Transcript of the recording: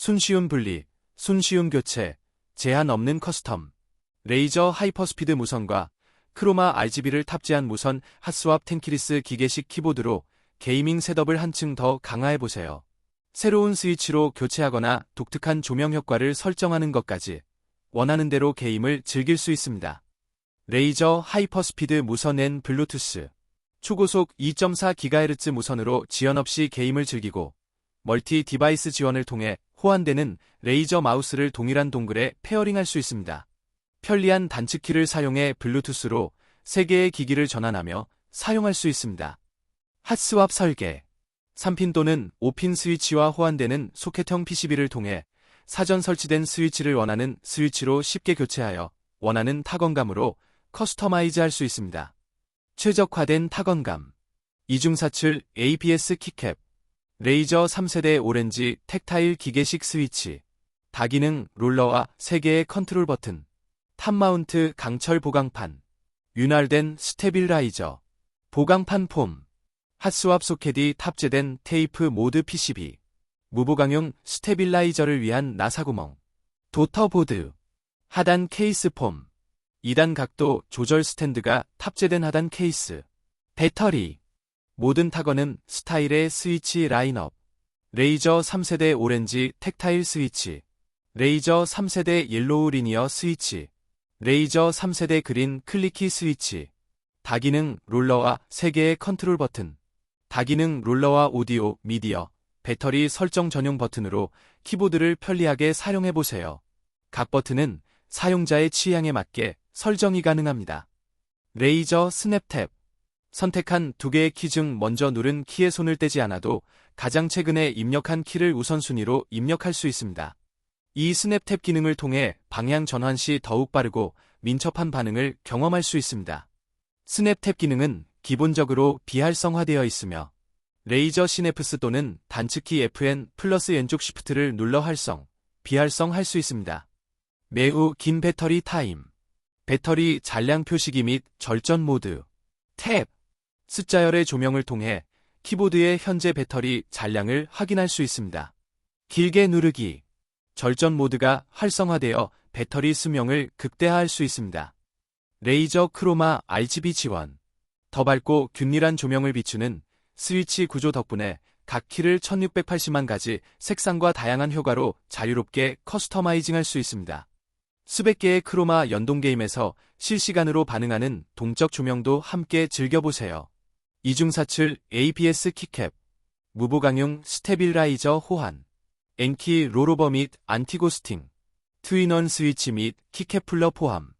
손쉬운 분리, 손쉬운 교체, 제한 없는 커스텀, 레이저 하이퍼스피드 무선과 크로마 RGB를 탑재한 무선 핫스왑 텐키리스 기계식 키보드로 게이밍 셋업을 한층 더 강화해보세요. 새로운 스위치로 교체하거나 독특한 조명 효과를 설정하는 것까지 원하는 대로 게임을 즐길 수 있습니다. 레이저 하이퍼스피드 무선 앤 블루투스 초고속 2.4GHz 무선으로 지연 없이 게임을 즐기고 멀티 디바이스 지원을 통해 호환되는 레이저 마우스를 동일한 동글에 페어링할 수 있습니다. 편리한 단축키를 사용해 블루투스로 3개의 기기를 전환하며 사용할 수 있습니다. 핫스왑 설계 3핀 또는 5핀 스위치와 호환되는 소켓형 PCB를 통해 사전 설치된 스위치를 원하는 스위치로 쉽게 교체하여 원하는 타건감으로 커스터마이즈 할 수 있습니다. 최적화된 타건감 이중사출 ABS 키캡 레이저 3세대 오렌지 텍타일 기계식 스위치. 다기능 롤러와 3개의 컨트롤 버튼. 탑마운트 강철 보강판. 윤활된 스테빌라이저. 보강판 폼. 핫스왑 소켓이 탑재된 테이프 모드 PCB 무보강용 스테빌라이저를 위한 나사구멍. 도터보드. 하단 케이스 폼. 2단 각도 조절 스탠드가 탑재된 하단 케이스. 배터리 모든 타건은 스타일의 스위치 라인업. 레이저 3세대 오렌지 텍타일 스위치. 레이저 3세대 옐로우 리니어 스위치. 레이저 3세대 그린 클리키 스위치. 다기능 롤러와 3개의 컨트롤 버튼. 다기능 롤러와 오디오, 미디어, 배터리 설정 전용 버튼으로 키보드를 편리하게 사용해보세요. 각 버튼은 사용자의 취향에 맞게 설정이 가능합니다. 레이저 스냅탭 선택한 두 개의 키 중 먼저 누른 키에 손을 떼지 않아도 가장 최근에 입력한 키를 우선순위로 입력할 수 있습니다. 이 스냅탭 기능을 통해 방향 전환 시 더욱 빠르고 민첩한 반응을 경험할 수 있습니다. 스냅탭 기능은 기본적으로 비활성화되어 있으며 레이저 시네프스 또는 단축키 FN 플러스 왼쪽 시프트를 눌러 활성, 비활성 할 수 있습니다. 매우 긴 배터리 타임, 배터리 잔량 표시기 및 절전 모드, 탭, 숫자열의 조명을 통해 키보드의 현재 배터리 잔량을 확인할 수 있습니다. 길게 누르기, 절전 모드가 활성화되어 배터리 수명을 극대화할 수 있습니다. 레이저 크로마 RGB 지원, 더 밝고 균일한 조명을 비추는 스위치 구조 덕분에 각 키를 1680만 가지 색상과 다양한 효과로 자유롭게 커스터마이징 할 수 있습니다. 수백 개의 크로마 연동 게임에서 실시간으로 반응하는 동적 조명도 함께 즐겨보세요. 이중사출 ABS 키캡, 무보강용 스테빌라이저 호환, 엔키 롤오버 및 안티고스팅, 트윈원 스위치 및 키캡 풀러 포함,